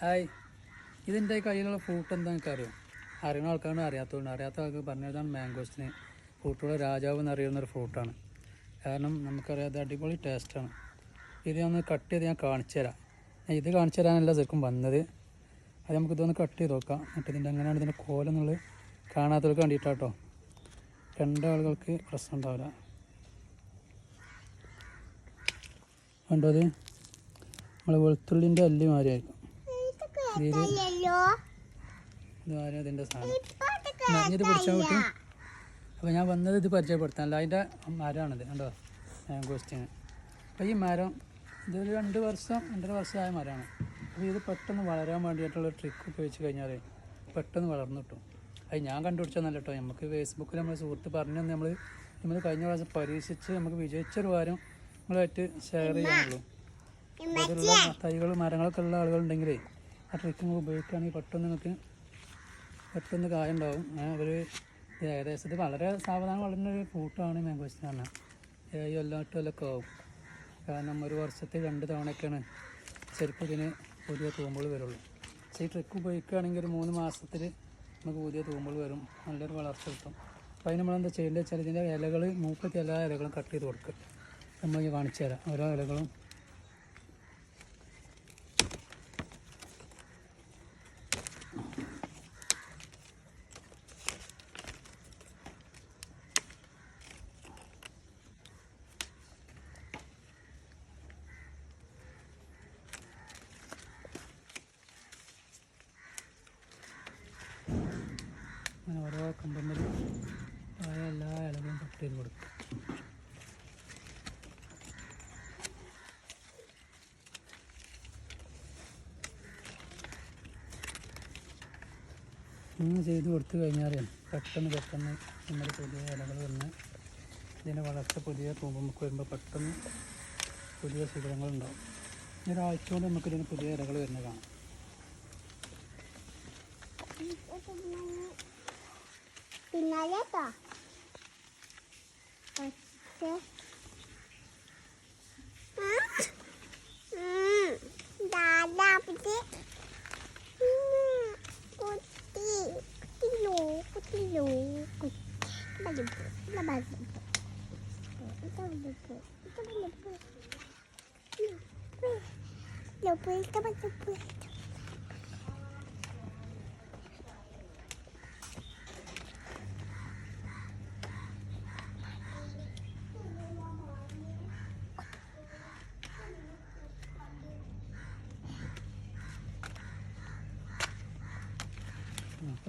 Hi. ഇതിന്റെ കയ്യിലുള്ള fruit എന്താണെന്ന് അറിയാം അറിയുന്ന ആൾക്കാരാണ് അറിയാത്തതുകൊണ്ട് അറിയാത്ത ആൾക്ക് പറഞ്ഞതാണ് മാംഗോസിന് ഫ്രൂട്ടുള്ള രാജാവ് എന്നറിയുന്ന ഒരു ഫ്രൂട്ടാണ് കാരണം നമുക്കറിയാം അത് അടിപൊളി ടേസ്റ്റാണ് ഇത് ഒന്ന് കട്ട് ചെയ്ത് ഞാൻ കാണിച്ചു തരാം. ഇത് കാണിച്ചു തരാനല്ല ശരിക്കും വന്നത്. അത് നമുക്ക് ഇതൊന്ന് കട്ട് ചെയ്ത് നോക്കാം. എന്നിട്ട് ഇതിന്റെ എങ്ങനെയാണ് ഇതിന്റെ കോലെന്നുള്ളത് കാണാത്തവർക്ക് വേണ്ടിയിട്ടാട്ടോ കണ്ട ആളുകൾക്ക് പ്രശ്നം ഉണ്ടാവില്ല. കണ്ടോ അത് നമ്മൾ വെളുത്തുള്ളിന്റെ അല്ലി മാതിരിയായിരിക്കും ഇതിന്റെ സാധനം? ഇത് പിടിച്ചാൽ കിട്ടും. അപ്പോൾ ഞാൻ വന്നത് ഇത് പരിചയപ്പെടുത്താനല്ല. അതിന്റെ മരമാണിത് കണ്ടോ? മാംഗോസ്റ്റിന് അപ്പോൾ ഈ മരം ഇതൊരു രണ്ട് വർഷം രണ്ടര വർഷമായ മരമാണ്. അപ്പോൾ ഇത് പെട്ടെന്ന് വളരാൻ വേണ്ടിയിട്ടുള്ള ട്രിക്ക് ഉപയോഗിച്ച് കഴിഞ്ഞാൽ പെട്ടെന്ന് വളർന്നു കിട്ടും. അത് ഞാൻ കണ്ടുപിടിച്ചതല്ല കേട്ടോ. നമുക്ക് ഫേസ്ബുക്കിൽ നമ്മൾ സുഹൃത്ത് പറഞ്ഞു തന്നെ. നമ്മൾ നമ്മൾ കഴിഞ്ഞ പ്രാവശ്യം പരീക്ഷിച്ച് നമുക്ക് വിജയിച്ചൊരു വാരം നിങ്ങളായിട്ട് ഷെയർ ചെയ്യാനുള്ളൂ. അതിലുള്ള തൈകൾ മരങ്ങളൊക്കെ ഉള്ള ആളുകളുണ്ടെങ്കിലേ ആ ട്രിക്ക് നിങ്ങൾ ഉപയോഗിക്കുകയാണെങ്കിൽ പെട്ടെന്ന് നിങ്ങൾക്ക് പെട്ടെന്ന് കായുണ്ടാവും. അവർ ഏകദേശം വളരെ സാവധാനം വളരുന്ന ഒരു ഫ്രൂട്ടാണ് മാംഗോസ്റ്റിൻ പറഞ്ഞാൽ. ഏഴ് കൊല്ലം എട്ട് കൊല്ലമൊക്കെ ആവും. കാരണം ഒരു വർഷത്തിൽ രണ്ട് തവണയൊക്കെയാണ് ശരിക്കും ഇതിന് പുതിയ തൂമ്പുകൾ വരുള്ളൂ. പക്ഷേ ഈ ട്രിക്ക് ഉപയോഗിക്കുകയാണെങ്കിൽ ഒരു മൂന്ന് മാസത്തിൽ നമുക്ക് പുതിയ തൂമ്പുകൾ വരും. നല്ലൊരു വളർച്ച കിട്ടും. അപ്പോൾ അതിന് നമ്മളെന്താ ചെയ്യേണ്ടത് വെച്ചാൽ ഇതിന്റെ ഇലകൾ മൂപ്പത്തി എല്ലാ ഇലകളും കട്ട് ചെയ്ത് കൊടുക്കുക. നമ്മൾ ഈ കാണിച്ചു തരാം ഓരോ ഇലകളും ആയ എല്ലാ ഇലകളും കട്ട് ചെയ്ത് കൊടുക്കും ഇങ്ങനെ ചെയ്ത് കൊടുത്തു കഴിഞ്ഞാൽ പെട്ടെന്ന് പെട്ടെന്ന് നമ്മുടെ പുതിയ ഇലകൾ വന്ന് ഇതിന്റെ വളർച്ച പുതിയ തൂമ്പുമ്പോൾ വരുമ്പോൾ പെട്ടെന്ന് പുതിയ ശിഖരങ്ങളുണ്ടാവും ഇനി ഒരാഴ്ച കൊണ്ട് നമുക്ക് ഇതിന് പുതിയ ഇലകൾ 끝나겠다. 어째? 응? 응, 나, 나, 부지? 응, 꾸띠, 꾸띠로, 꾸띠로, 꾸띠. 나, 나, 나, 나, 나, 나, 나, 나, 나,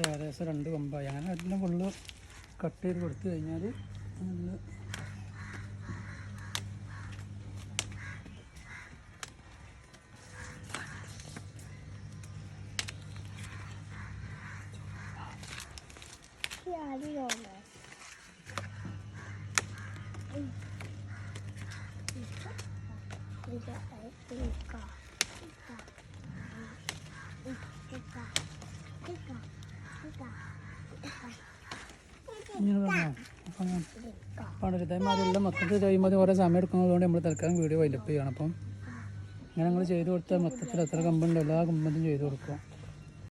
ഏകദേശം രണ്ട് കൊമ്പായി. അങ്ങനെ എല്ലാം ഫുള്ള് കട്ട് ചെയ്ത് കൊടുത്തു കഴിഞ്ഞാൽ നല്ല Thank ഇങ്ങനെ പറഞ്ഞോ അപ്പം ഞാൻ പണ്ടൊരു ഇതേമാതിരിയുള്ള മൊത്തത്തിൽ ചെയ്യുമ്പോൾ ഓരോ സമയം എടുക്കുന്നതുകൊണ്ട് നമ്മൾ തൽക്കാലം വീഡിയോ വൈൻഡപ്പ് ചെയ്യണം. അപ്പം ഇങ്ങനെ നമ്മൾ ചെയ്ത് കൊടുത്താൽ മൊത്തത്തിൽ എത്ര കമ്പുണ്ടോ എല്ലാ കമ്പും ചെയ്ത് കൊടുക്കുക.